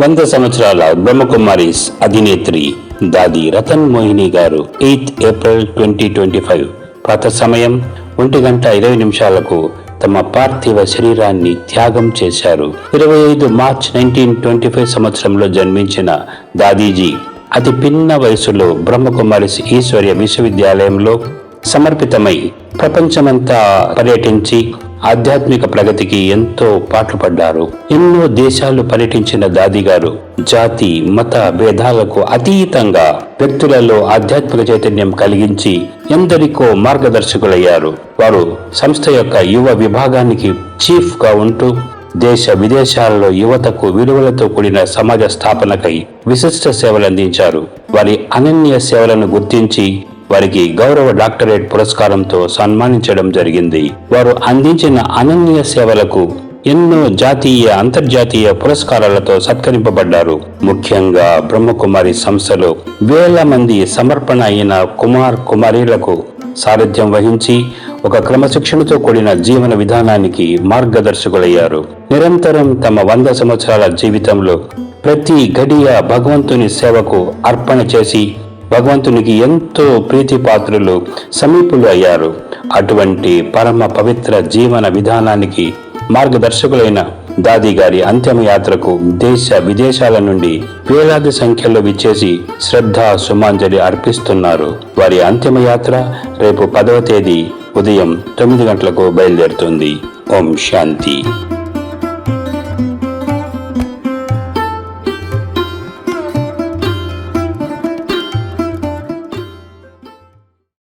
వంద సంవత్సరాల బ్రహ్మకుమారీస్ అధినేత్రి దాది రతన్ మోహిని గారు eighth April twenty twenty five Pratha సమయం ఒంటి గంట ఇరవై నిమిషాలకు తమ పార్థివ శరీరాన్ని త్యాగం చేశారు. ఇరవై ఐదు మార్చ్ నైన్టీన్ ట్వంటీ ఫైవ్ సంవత్సరంలో జన్మించిన దాదీజీ అతి పిన్న వయసులో బ్రహ్మకుమారిస్ ఈశ్వర్య విశ్వవిద్యాలయంలో సమర్పితమై ప్రపంచమంతా పర్యటించి ఆధ్యాత్మిక ప్రగతికి ఎంతో పాటుపడ్డారు ఎన్నో దేశాలు పర్యటించిన దాదిగారు జాతి మత భేదాలకు అతీతంగా వ్యక్తులలో ఆధ్యాత్మిక చైతన్యం కలిగించి ఎందరికో మార్గదర్శకులయ్యారు. వారు సంస్థ యొక్క యువ విభాగానికి చీఫ్గా ఉంటూ దేశ విదేశాలలో యువతకు విలువలతో కూడిన సమాజ స్థాపనకై విశిష్ట సేవలు అందించారు వారి అనన్య సేవలను గుర్తించి వారికి గౌరవ డాక్టరేట్ పురస్కారంతో సన్మానించడం జరిగింది. వారు అందించిన అనన్య సేవలకు ఎన్నో జాతీయ అంతర్జాతీయ పురస్కారాలతో సత్కరింపబడ్డారు. ముఖ్యంగా బ్రహ్మకుమారి సంస్థలో వేల మంది సమర్పణ అయిన కుమార్ కుమారీలకు సారథ్యం వహించి ఒక క్రమశిక్షణతో కూడిన జీవన విధానానికి మార్గదర్శకులయ్యారు. నిరంతరం తమ వంద సంవత్సరాల జీవితంలో ప్రతి గడియ భగవంతుని సేవకు అర్పణ చేసి భగవంతునికి ఎంతో ప్రీతిపాత్రులు సమీపులు అయ్యారు. అటువంటి పరమ పవిత్ర జీవన విధానానికి మార్గదర్శకులైన దాది గారి అంతిమయాత్రకు దేశ విదేశాల నుండి వేలాది సంఖ్యలో విచ్చేసి శ్రద్ధ సుమాంజలి అర్పిస్తున్నారు. వారి అంతిమయాత్ర రేపు పదవ తేదీ ఉదయం తొమ్మిది గంటలకు బయలుదేరుతుంది. ఓం శాంతి.